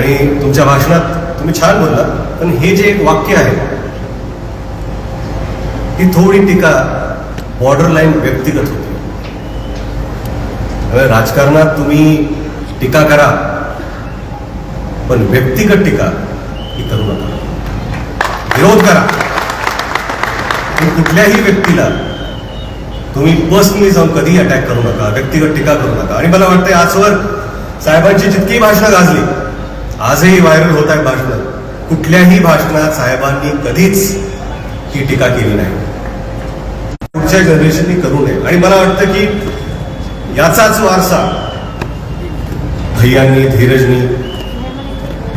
आणि तुमच्या भाषणात तुम्ही छान बोलला पण हे जे एक वाक्य आहे ही थोडी टीका बॉर्डर लाईन व्यक्तिगत होती. राजकारणात तुम्ही टीका करा पण व्यक्तिगत टीका ही करू नका. विरोध करा. कुठल्याही व्यक्तीला तुम्ही पर्सनली जाऊन कधीही अटॅक करू नका व्यक्तिगत टीका करू नका. आणि मला वाटतं आजवर साहेबांची जितकी भाषणं गाजली आजही व्हायरल होत आहे भाषणं. कुठल्याही भाषणात साहेबांनी कधीच ही टीका केली नाही. पुढच्या जनरेशननी करू नये. आणि मला वाटतं की याचाच वारसा भैयांनी धीरजनी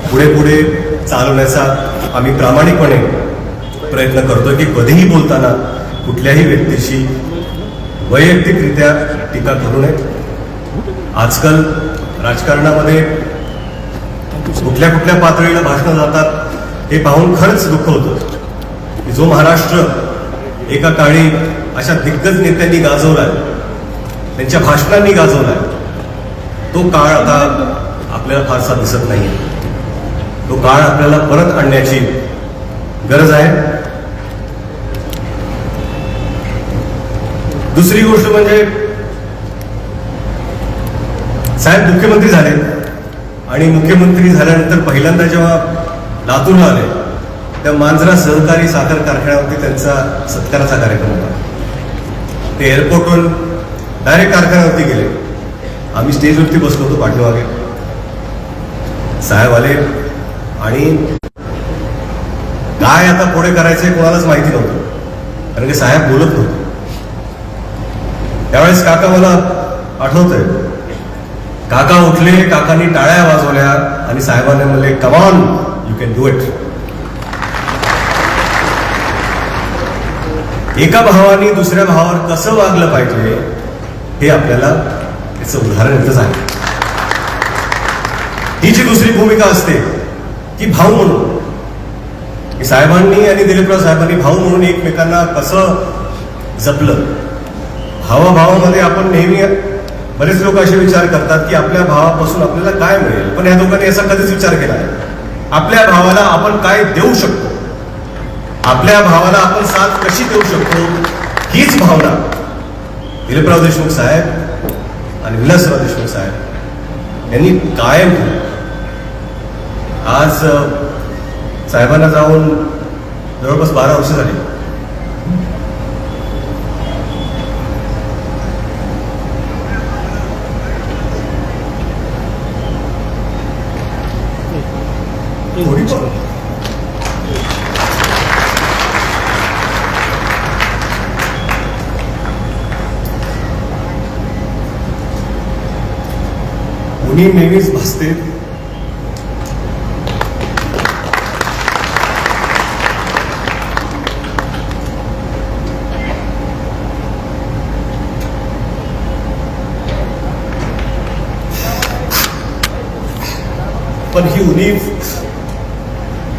पुढे पुढे चालवण्याचा आम्ही प्रामाणिकपणे प्रयत्न करतो की कधीही बोलताना कुठल्याही व्यक्तीशी वैयक्तिकरित्या टीका करू नये. आजकाल राजकारणामध्ये कुठल्या कुठल्या पातळीला भाषणं जातात हे पाहून खरंच दुःख होतं. की जो महाराष्ट्र एका काळी अशा दिग्गज नेत्यांनी गाजवलाय त्यांच्या भाषणांनी गाजवलाय तो काळ आता आपल्याला फारसा दिसत नाही तो काळ आपल्याला परत आणण्याची गरज आहे. दुसरी गोष्ट म्हणजे साहेब मुख्यमंत्री झाले. आणि मुख्यमंत्री झाल्यानंतर पहिल्यांदा जेव्हा लातूरला आले त्या मांजरा सहकारी साखर कारखान्यावरती त्यांचा सत्काराचा कार्यक्रम होता. ते एअरपोर्टवरून डायरेक्ट कारखान्यावरती गेले. आम्ही स्टेजवरती बसलो होतो पाठीमागे. साहेब आले आणि काय आता पुढे करायचे कोणालाच माहिती नव्हतं. कारण की साहेब बोलत नव्हते. त्यावेळेस काका मला आठवतंय काका उठले काकांनी टाळ्या वाजवल्या आणि साहेबांनी म्हणले come on you can do it एका भावाने दुसऱ्या भावावर कसं वागलं पाहिजे हे आपल्याला त्याचं उदाहरण इथं आहे ही जी दुसरी भूमिका असते की भाऊ म्हणून. साहेबांनी आणि दिलीपराव साहेबांनी भाऊ म्हणून एकमेकांना कसं जपलं? भावाभावामध्ये आपण नेहमी बरेच लोक असे विचार करतात की आपल्या भावापासून आपल्याला काय मिळेल? पण या लोकांनी असा कधीच विचार केला आहे आपल्या भावाला आपण काय देऊ शकतो? आपल्या भावाला आपण साथ कशी देऊ शकतो? हीच भावना. दिलीपराव देशमुख साहेब आणि विलासराव देशमुख साहेब यांनी कायम आज साहेबांना जाऊन जवळपास बारा वर्ष झाली. थोडी उनी नेहमीच भासते पण ही उणीव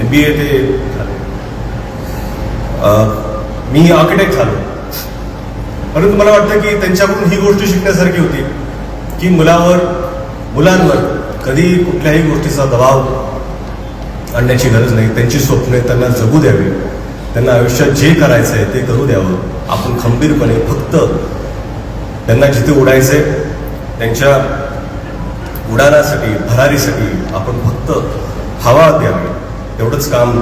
एम बी ए ते झाले मी आर्किटेक्ट झालो. परंतु मला वाटतं की त्यांच्याकडून ही गोष्ट शिकण्यासारखी होती की मुलावर मुलांवर कधी कुठल्याही गोष्टीचा दबाव आणण्याची गरज नाही. त्यांची स्वप्ने त्यांना जगू द्यावी. त्यांना आयुष्यात जे करायचं आहे ते करू द्यावं. आपण खंबीरपणे फक्त त्यांना जिथे उडायचं आहे त्यांच्या उडाणासाठी भरारीसाठी आपण फक्त हवा द्यावी. एवढंच काम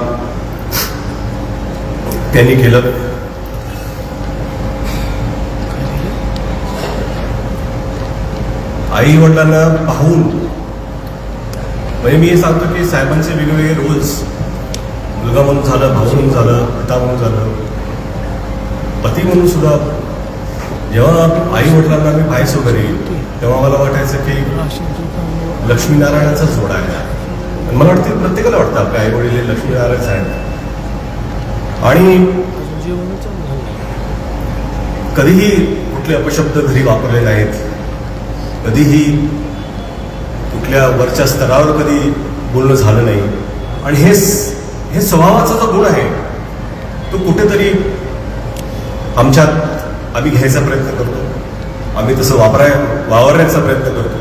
त्यांनी केलं. आई वडिलांना पाहून म्हणजे मी हे सांगतो की साहेबांचे वेगवेगळे रोल्स मुलगा म्हणून झालं भाऊ म्हणून झालं पिता म्हणून झालं. पती म्हणून सुद्धा जेव्हा आई वडिलांना मी पाहायचो घरी तेव्हा मला वाटायचं की लक्ष्मीनारायणाचा जोडा आहे. प्रत्येकाला वाटतं आपल्या आई वडील लक्ष्मीनारायण साहेब आणि कधीही कुठले अपशब्द घरी वापरले नाहीत. कधीही कुठल्या वरच्या स्तरावर कधी बोलणं झालं नाही. आणि हे हे स्वभावाचा जो गुण आहे तो कुठेतरी आमच्यात आम्ही घ्यायचा प्रयत्न करतो. आम्ही तसं वापराय वावरण्याचा प्रयत्न करतो.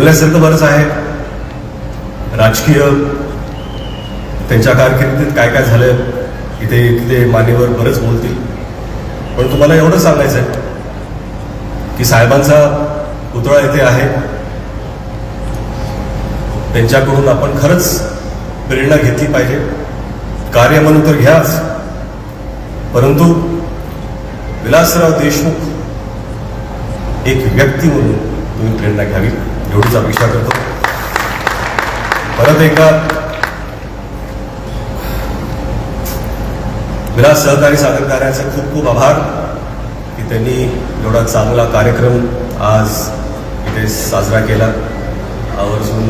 बोलण्यासारखं बरंच आहे. राजकीय त्यांच्या कारकिर्दीत काय काय झालं इथे इथले मान्यवर बरंच बोलतील. पण तुम्हाला एवढं सांगायचं आहे की साहेबांचा पुतळा इथे आहे. त्यांच्याकडून आपण खरंच प्रेरणा घेतली पाहिजे. कार्य म्हणून तर घ्याच. परंतु विलासराव देशमुख एक व्यक्ती म्हणून तुम्ही प्रेरणा घ्यावी. एवढीच अपेक्षा करतो. परत एकदा विलास सहकारी सादर खूप खूप आभार की त्यांनी एवढा चांगला कार्यक्रम आज इथे साजरा केला. आवर्जून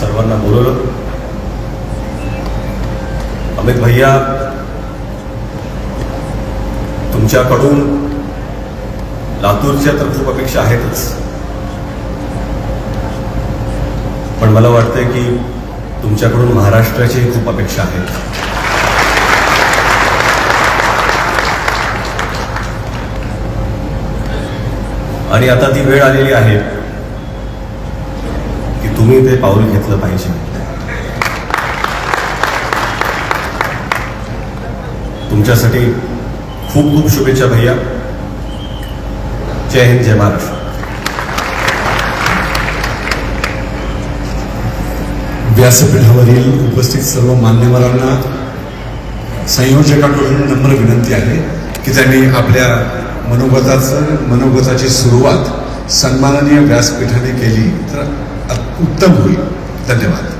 सर्वांना बोलवलं. अमित भैया तुमच्याकडून लातूरच्या तर खूप अपेक्षा आहेतच. पण मला वाटतंय की तुमच्याकडून महाराष्ट्राची खूप अपेक्षा आहेत आणि आता ती वेळ आलेली आहे की तुम्ही ते पाऊल घेतलं पाहिजे. तुमच्यासाठी खूप खूप शुभेच्छा भैया. जय हिंद जय महाराष्ट्र. व्यासपीठावरील उपस्थित सर्व मान्यवरांना संयोजकाकडून नम्र विनंती आहे की त्यांनी आपल्या मनोगताचं मनोगताची सुरुवात सन्माननीय व्यासपीठाने केली तर उत्तम होईल. धन्यवाद.